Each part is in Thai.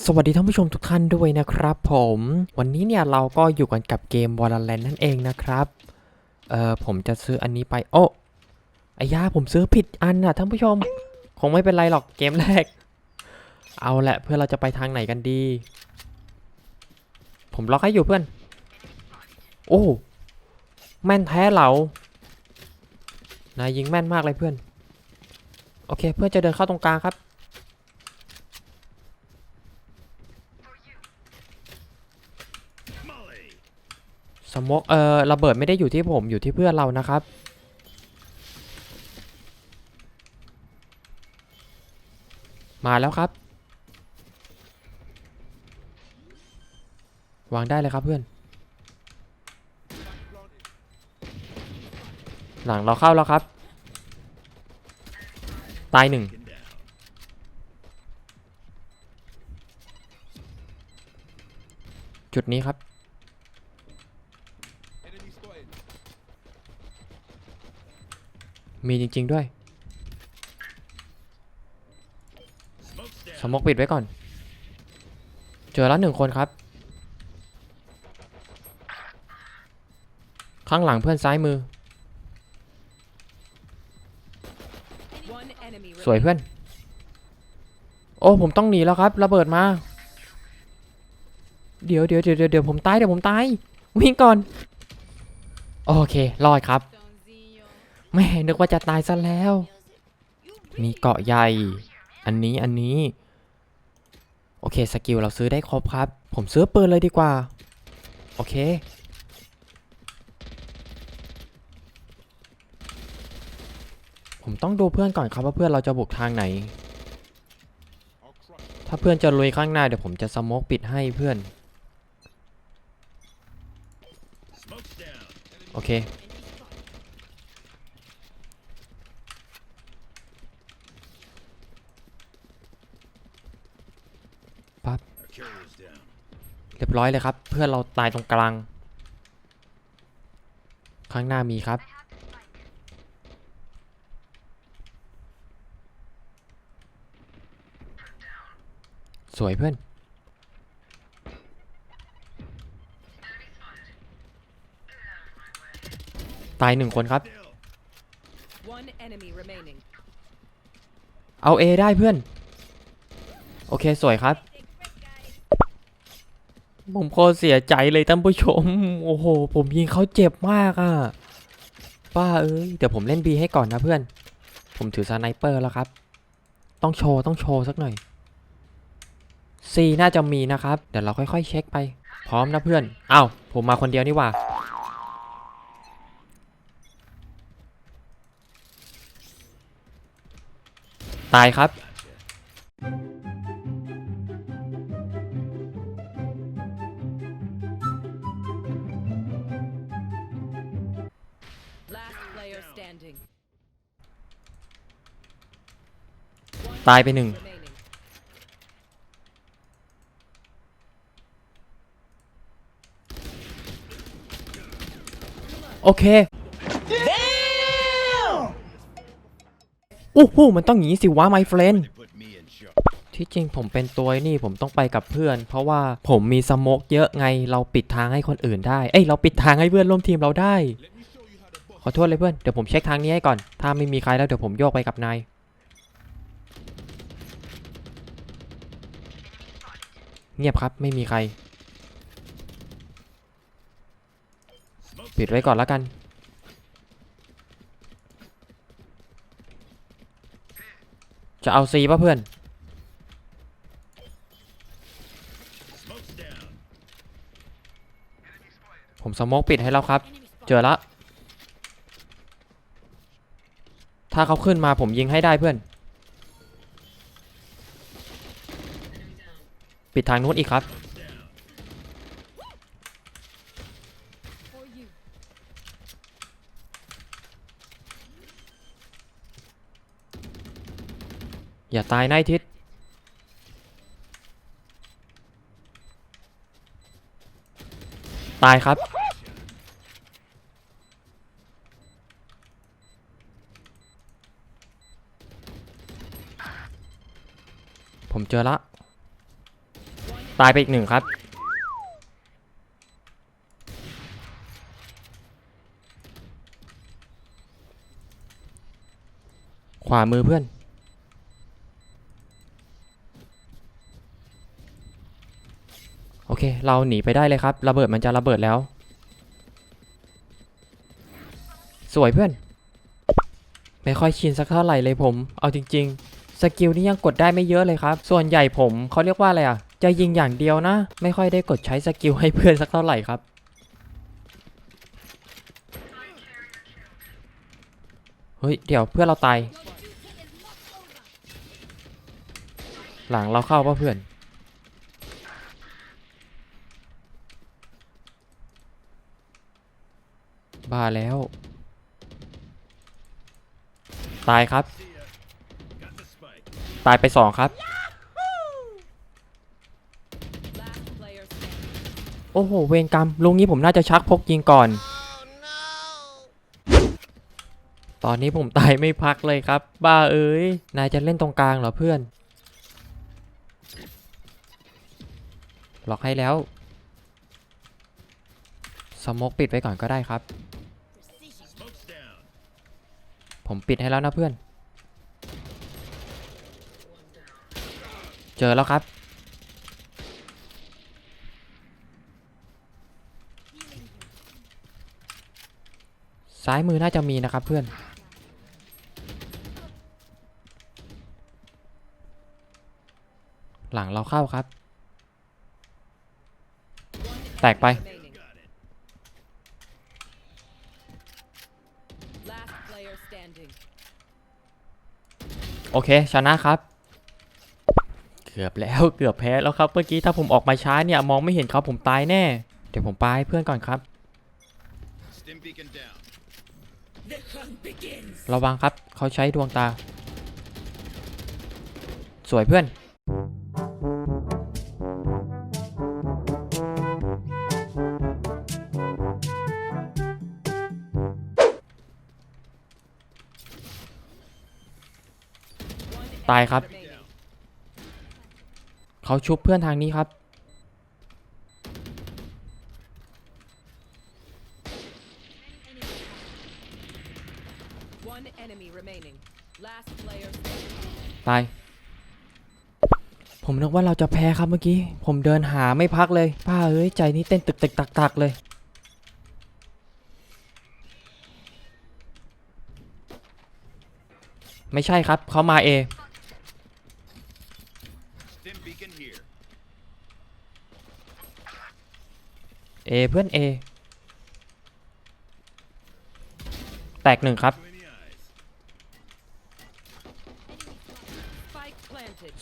สวัสดีท่านผู้ชมทุกท่านด้วยนะครับผม วันนี้เนี่ยเราก็อยู่กันกับเกม Valorant นั่นเองนะครับ เอ่อผมจะซื้ออันนี้ไป โอ้ไอ้ยาผมซื้อผิดอันน่ะท่านผู้ชม คงไม่เป็นไรหรอกเกมแรก เอาแหละเพื่อเราจะไปทางไหนกันดี ผมล็อกให้อยู่เพื่อน โอ้แม่นแท้เหลานายยิงแม่นมากเลยเพื่อน โอเค เพื่อนจะเดินเข้าตรงกลางครับ สมกเอ่อระเบิดไม่ได้อยู่ที่ผมอยู่ที่เพื่อนเรานะครับ มาแล้วครับ วางได้เลยครับเพื่อน หลังเราเข้าแล้วครับ ตายหนึ่งจุดนี้ครับ มีจริง ๆ ด้วย สมกปิดไว้ก่อน เจอแล้วหนึ่งคนครับ ข้างหลังเพื่อนซ้ายมือ สวยเพื่อน โอ้ ผมต้องหนีแล้วครับ ระเบิดมา เดี๋ยวเดี๋ยวเดี๋ยวเดี๋ยวเดี๋ยวผมตายเดี๋ยวผมตาย วิ่งก่อน โอเค รอดครับ แม่นึกว่าจะตายซะแล้ว มีเกาะใหญ่ อันนี้อันนี้ โอเคสกิลเราซื้อได้ครบครับ ผมซื้อปืนเลยดีกว่า โอเค ผมต้องดูเพื่อนก่อนครับว่าเพื่อนเราจะบุกทางไหน ถ้าเพื่อนจะลุยข้างหน้าเดี๋ยวผมจะสโมกปิดให้เพื่อน โอเค เรียบร้อยเลยครับ เพื่อนเราตายตรงกลาง ข้างหน้ามีครับ สวยเพื่อนตายหนึ่งคนครับ One enemy remaining. เอา A ได้เพื่อน โอเค สวยครับ ผมโคตรเสียใจเลยท่านผู้ชม โอ้โห ผมยิงเขาเจ็บมากอะ่ะ ป้าเอ้ย เดี๋ยวผมเล่น B ให้ก่อนนะเพื่อน ผมถือสไนเปอร์แล้วครับ ต้องโชว์ ต้องโชว์สักหน่อย C น่าจะมีนะครับ เดี๋ยวเราค่อยๆ เช็คไป พร้อมนะเพื่อน อ้าว ผมมาคนเดียวนี่หว่า ตายครับ ตายไปหนึ่งโอเคโอ้โหมันต้องอย่างนี้สิวะ my friend ที่จริงผมเป็นตัวนี่ผมต้องไปกับเพื่อน เพราะว่าผมมีสโมกเยอะไงเราปิดทางให้คนอื่นได้ เอ้ยเราปิดทางให้เพื่อนร่วมทีมเราได้ ขอโทษเลยเพื่อน เดี๋ยวผมเช็คทางนี้ให้ก่อน ถ้าไม่มีใครแล้วเดี๋ยวผมโยกไปกับนาย เงียบครับไม่มีใคร ปิดไว้ก่อนแล้วกัน จะเอาซีป่ะเพื่อน ผมสโมกปิดให้แล้วครับ เจอละถ้าเขาขึ้นมาผมยิงให้ได้เพื่อน ปิดทางนู้นอีกครับอย่าตายนายทิศตายครับ ผมเจอละ ตายไปอีกหนึ่งครับ ขวามือเพื่อน โอเค เราหนีไปได้เลยครับ ระเบิดมันจะระเบิดแล้ว สวยเพื่อน ไม่ค่อยชินสักเท่าไหร่เลยผม เอาจริง ๆ สกิลนี้ยังกดได้ไม่เยอะเลยครับ ส่วนใหญ่ผมเขาเรียกว่าอะไรอะ จะยิงอย่างเดียวนะ ไม่ค่อยได้กดใช้สกิลให้เพื่อนสักเท่าไหร่ครับ เฮ้ย เดี๋ยวเพื่อนเราตาย หลังเราเข้าป่ะเพื่อน บ้าแล้ว ตายครับ ตายไปสองครับ Last player standing. โอ้โห เวรกรรมลุงนี้ผมน่าจะชักพกยิงก่อน ตอนนี้ผมตายไม่พักเลยครับ บ้าเอ้ย นายจะเล่นตรงกลางเหรอเพื่อนล็อกให้แล้ว สมกปิดไว้ก่อนก็ได้ครับ ผมปิดให้แล้วนะเพื่อน เจอแล้วครับ ซ้ายมือน่าจะมีนะครับเพื่อน หลังเราเข้าครับ แตกไป โอเค ชนะครับ เกือบแล้วเกือบแพ้แล้วครับ เมื่อกี้ถ้าผมออกมาช้าเนี่ย มองไม่เห็นเขาผมตายแน่ เดี๋ยวผมไปให้เพื่อนก่อนครับ Stim beacon down. ระวังครับเขาใช้ดวงตา สวยเพื่อน ตายครับ เขาชุบเพื่อนทางนี้ครับ One enemy remaining. Last player standing. ตาย ผมนึกว่าเราจะแพ้ครับเมื่อกี้ ผมเดินหาไม่พักเลยป้าเอ้ยใจนี่เต้นตึกตึกตักตักเลย ไม่ใช่ครับเขามาเอ Stim beacon here. เอเพื่อนเอแตกหนึ่งครับ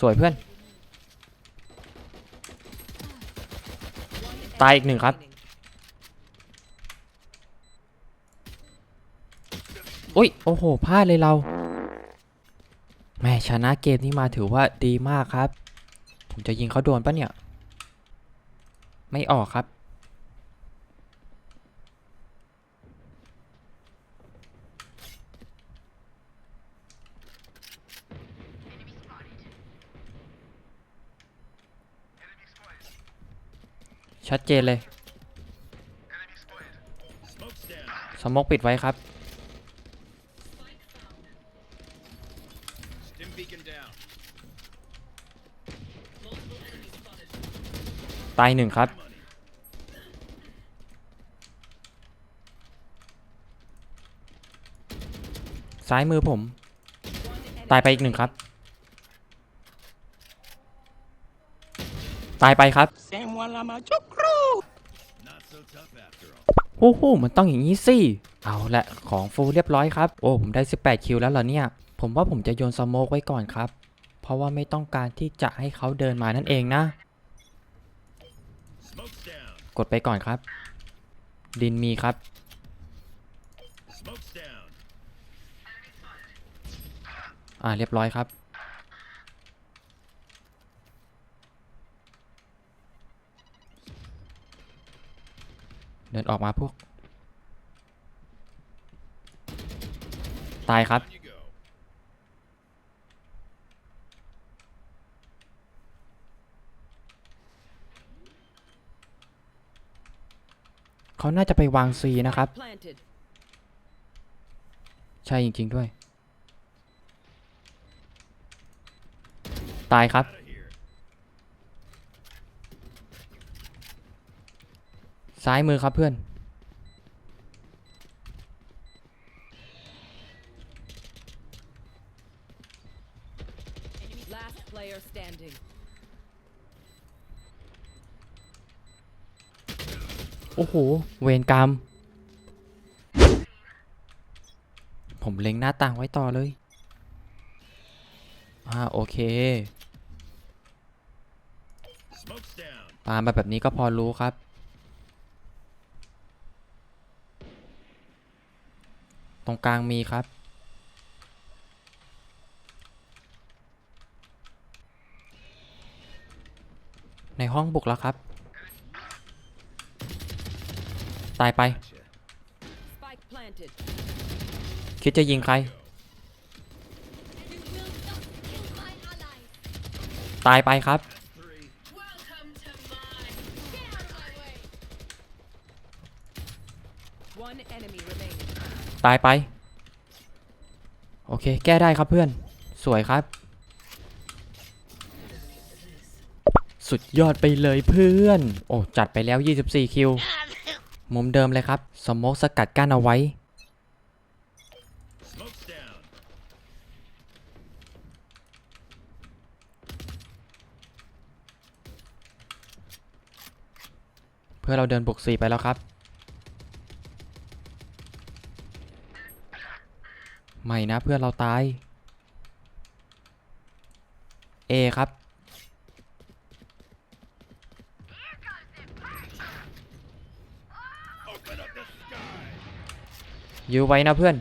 สวยเพื่อน ตายอีกหนึ่งครับอุ้ย โอ้โหพลาดเลยเราแม่ชนะเกมนี้มาถือว่าดีมากครับ ผมจะยิงเขาโดนปะเนี่ย ไม่ออกครับ ชัดเจนเลยสมกปิดไว้ครับ ตายหนึ่งครับ ซ้ายมือผม ตายไปอีกหนึ่งครับ ตายไปครับ Not so tough after all. โอ้โห มันต้องอย่างนี้สิ เอาละของฟูลเรียบร้อยครับ โอ้ ผมได้ 18 คิวแล้วเหรอเนี่ย ผมว่าผมจะโยนสโมกไว้ก่อนครับ เพราะว่าไม่ต้องการที่จะให้เขาเดินมานั่นเองนะ Smoke's down. กดไปก่อนครับ ดินมีครับ Smoke's down. อ่า เรียบร้อยครับินออกมาพวก ตายครับ เขาน่าจะไปวางซีนะครับ ใช่จริง ๆ ด้วย ตายครับ ซ้ายมือครับเพื่อน Last player standing. โอ้โห เวรกรรม ผมเล็งหน้าต่างไว้ต่อเลย อ่า โอเค Smoke's down. ปามาแบบนี้ก็พอรู้ครับ ตรงกลางมีครับ ในห้องบุกแล้วครับ ตายไป Gotcha. Spike planted. คิดจะยิงใคร You will not kill my ally. ตายไปครับ ตายไป โอเค แก้ได้ครับเพื่อน สวยครับ สุดยอดไปเลยเพื่อน โอ้ จัดไปแล้ว 24 คิว มุมเดิมเลยครับ สมกสกัดกั้นเอาไว้ เพื่อเราเดินบุกสีไปแล้วครับ ไม่นะเพื่อนเราตายเอครับ Open up the sky. ยื้อไว้นะเพื่อน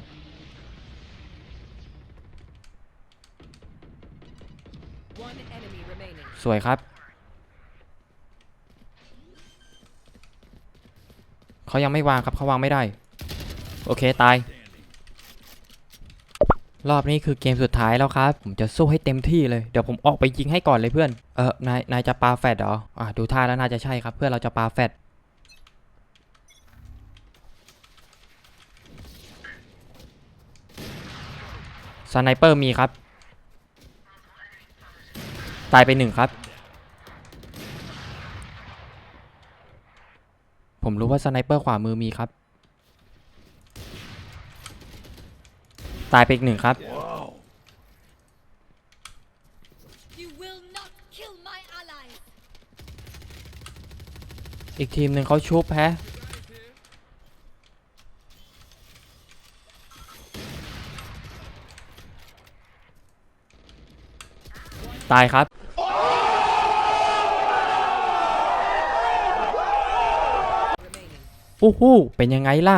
One enemy remaining. สวยครับ เขายังไม่วางครับเขาวางไม่ได้ โอเค ตาย Standing. รอบนี้คือเกมสุดท้ายแล้วครับ ผมจะสู้ให้เต็มที่เลย เดี๋ยวผมออกไปยิงให้ก่อนเลยเพื่อน เออนายนายจะปาแฟดเหรอ อ่าดูท่าแล้วน่าจะใช่ครับ เพื่อนเราจะปาแฟดสไนเปอร์มีครับ ตายไปหนึ่งครับ ผมรู้ว่าสไนเปอร์ขวามือมีครับ ตายไปอีกหนึ่งครับ You will not kill my ally. อีกทีมหนึ่งเขาชุบแพ้ตายครับ Remaining. อู้หู้เป็นยังไงล่ะ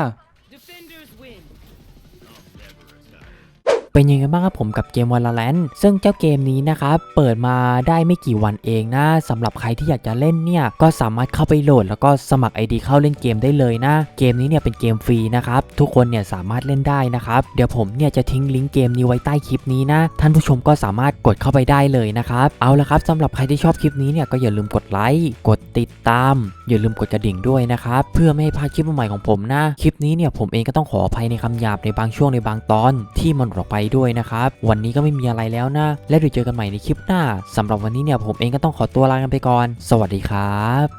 เป็นยังไงบ้างครับผมกับเกม Valorant ซึ่งเจ้าเกมนี้นะครับเปิดมาได้ไม่กี่วันเองนะสำหรับใครที่อยากจะเล่นเนี่ยก็สามารถเข้าไปโหลด แล้วก็สมัคร ID เข้าเล่นเกมได้เลยนะเกมนี้เนี่ยเป็นเกมฟรีนะครับทุกคนเนี่ยสามารถเล่นได้นะครับเดี๋ยวผมเนี่ยจะทิ้งลิงก์เกมนี้ไว้ใต้คลิปนี้นะท่านผู้ชมก็สามารถกดเข้าไปได้เลยนะครับเอาละครับสำหรับใครที่ชอบคลิปนี้เนี่ยก็อย่าลืมกดไลค์กดติดตาม อย่าลืมกดกระดิ่งด้วยนะครับเพื่อไม่ให้พลาดคลิปใหม่ของผมนะคลิปนี้เนี่ยผมเองก็ต้องขออภัยในคำหยาบในบางช่วงในบางตอนที่มันออกไปด้วยนะครับ วันนี้ก็ไม่มีอะไรแล้วนะ และเดี๋ยวเจอกันใหม่ในคลิปหน้าสำหรับวันนี้เนี่ยผมเองก็ต้องขอตัวลากันไปก่อน สวัสดีครับ